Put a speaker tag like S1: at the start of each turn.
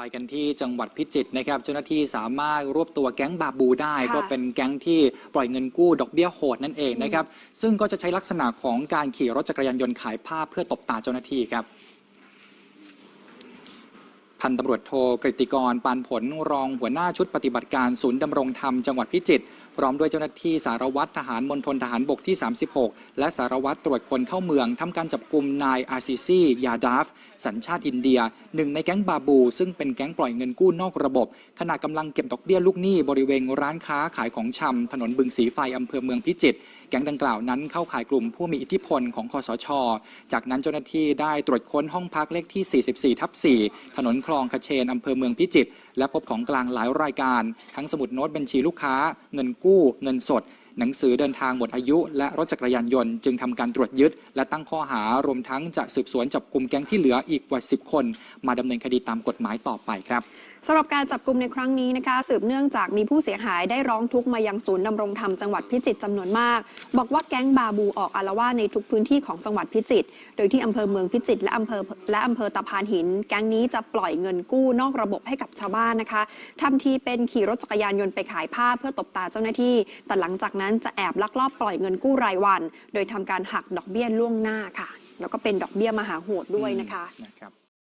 S1: ไปกันที่จังหวัดพิจิตรนะครับ เจ้าหน้าที่สามารถรวบตัวแก๊งบาบูได้
S2: ค่ะ
S1: ก็เป็นแก๊งที่ปล่อยเงินกู้ดอกเบี้ยโหดนั่นเองนะครับ ซึ่งก็จะใช้ลักษณะของการขี่รถจักรยานยนต์ขายผ้าเพื่อตบตาเจ้าหน้าที่ครับ พันตำรวจโทกฤติกรปานผลรองหัวหน้าชุดปฏิบัติการศูนย์ดำรงธรรมจังหวัดพิจิตรพร้อมด้วยเจ้าหน้าที่สารวัตรทหารมณฑลทหารบกที่ 36 และสารวัตรตรวจคนเข้าเมืองทำการจับกลุ่มนายอาซิซียาดาฟ สัญชาติอินเดีย หนึ่งในแก๊งบาบู ซึ่งเป็นแก๊งปล่อยเงินกู้นอกระบบ ขณะกำลังเก็บดอกเบี้ยลูกหนี้บริเวณร้านค้าขายของชำถนนบึงสีไฟอำเภอเมืองพิจิตรแก๊งดังกล่าวนั้นเข้าข่ายกลุ่มผู้มีอิทธิพลของคอสช จากนั้นเจ้าหน้าที่ได้ตรวจค้นห้องพักเลขที่ 44ทับ4ถนนลองขเชนอำเภอเมืองพิจิตรและพบของกลางหลายรายการ ทั้งสมุดโน้ตบัญชีลูกค้า เงินกู้ เงินสด หนังสือเดินทางหมดอายุ และรถจักรยานยนต์จึงทำการตรวจยึด และตั้งข้อหารวมทั้งจะสืบสวนจับกลุ่มแก๊งที่เหลืออีกกว่า 10 คน มาดำเนินคดีตามกฎหมายต่อไปครับ
S2: สำหรับการจับกลุ่มในครั้งนี้นะคะ สืบเนื่องจากมีผู้เสียหายได้ร้องทุกข์มายังศูนย์ดำรงธรรมจังหวัดพิจิตรจำนวนมาก บอกว่าแก๊งบาบูออกอารวาสในทุกพื้นที่ของจังหวัดพิจิตรโดยที่อำเภอเมืองพิจิตรและอำเภอและอำเภอตะพานหิน แก๊งนี้จะปล่อยเงินกู้นอกระบบให้กับชาวบ้านนะคะทำทีเป็นขี่รถจักรยานยนต์ไปขายผ้าเพื่อตบตาเจ้าหน้าที่ แต่หลังจากนั้นจะแอบลักลอบปล่อยเงินกู้รายวัน โดยทำการหักดอกเบี้ยล่วงหน้าค่ะ แล้วก็เป็นดอกเบี้ยมหาโหดด้วยนะคะ
S1: นะครับ